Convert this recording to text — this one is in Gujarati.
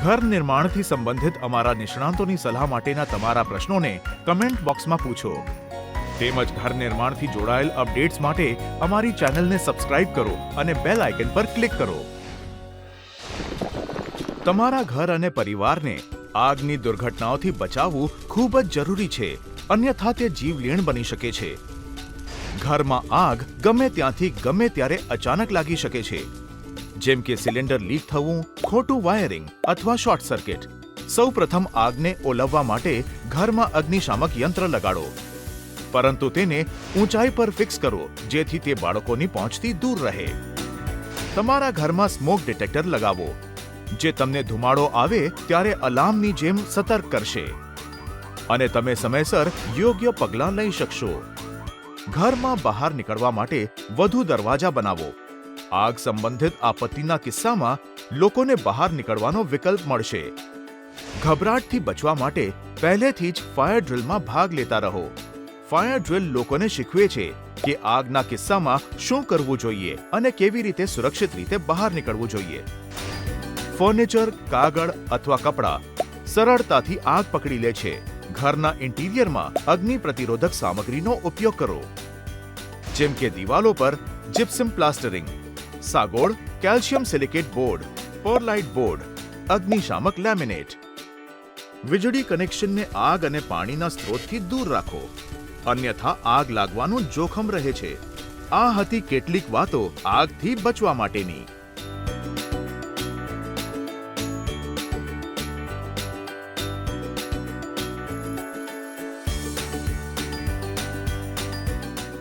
ઘર નિર્માણથી સંબંધિત અમારા નિષ્ણાંતોની સલાહ માટેના તમારા પ્રશ્નોને કમેન્ટ બોક્સમાં પૂછો. તેમજ ઘર નિર્માણથી જોડાયેલ અપડેટ્સ માટે અમારી ચેનલને સબસ્ક્રાઇબ કરો અને બેલ આઇકન પર ક્લિક કરો. તમારા ઘર અને પરિવારને આગની દુર્ઘટનાઓથી બચાવવું ખૂબ જ જરૂરી છે, અન્યથા તે જીવલેણ બની શકે છે. ઘરમાં આગ ગમે ત્યાંથી ગમે ત્યારે અચાનક લાગી શકે છે. જેમ કે સિલિન્ડર લીક થવું, ખોટું વાયરિંગ અથવા શોર્ટ સર્કિટ. સૌપ્રથમ આગને ઓલવવા માટે ઘરમાં અગ્નિશામક યંત્ર લગાડો. પરંતુ તેને ઊંચાઈ પર ફિક્સ કરો, જેથી તે બાળકોની પહોંચથી દૂર રહે. તમારા ઘરમાં સ્મોક ડિટેક્ટર લગાવો. જે તમને ધુમાડો આવે ત્યારે અલાર્મની જેમ સતર્ક કરશે. અને તમે સમયસર યોગ્ય પગલાં લઈ શકશો. ઘરમાં બહાર નીકળવા માટે વધુ દરવાજા બનાવો. આગ સંબંધિત આપત્તિના કિસ્સામાં લોકોને બહાર નીકળવાનો વિકલ્પ મળશે. ગભરાટથી બચવા માટે પહેલેથી જ ફાયર ડ્રિલમાં ભાગ લેતા રહો. ફાયર ડ્રિલ લોકોને શીખવે છે કે આગના કિસ્સામાં શું કરવું જોઈએ અને કેવી રીતે સુરક્ષિત રીતે બહાર નીકળવું જોઈએ. ફર્નિચર, કાગળ અથવા કપડાં સરળતાથી આગ પકડી લે છે. ઘરના ઇન્ટિરિયરમાં અગ્નિ પ્રતિરોધક સામગ્રીનો ઉપયોગ કરો. જેમ કે દિવાલો પર gypsum plastering સાગોળ, calcium silicate board, perlite board, અગ્નિશામક laminate. વીજળી કનેક્શનને આગ અને પાણીના સ્ત્રોતથી દૂર રાખો. અન્યથા આગ લાગવાનું જોખમ રહે છે. આ હતી કેટલીક વાતો આગથી બચવા માટેની.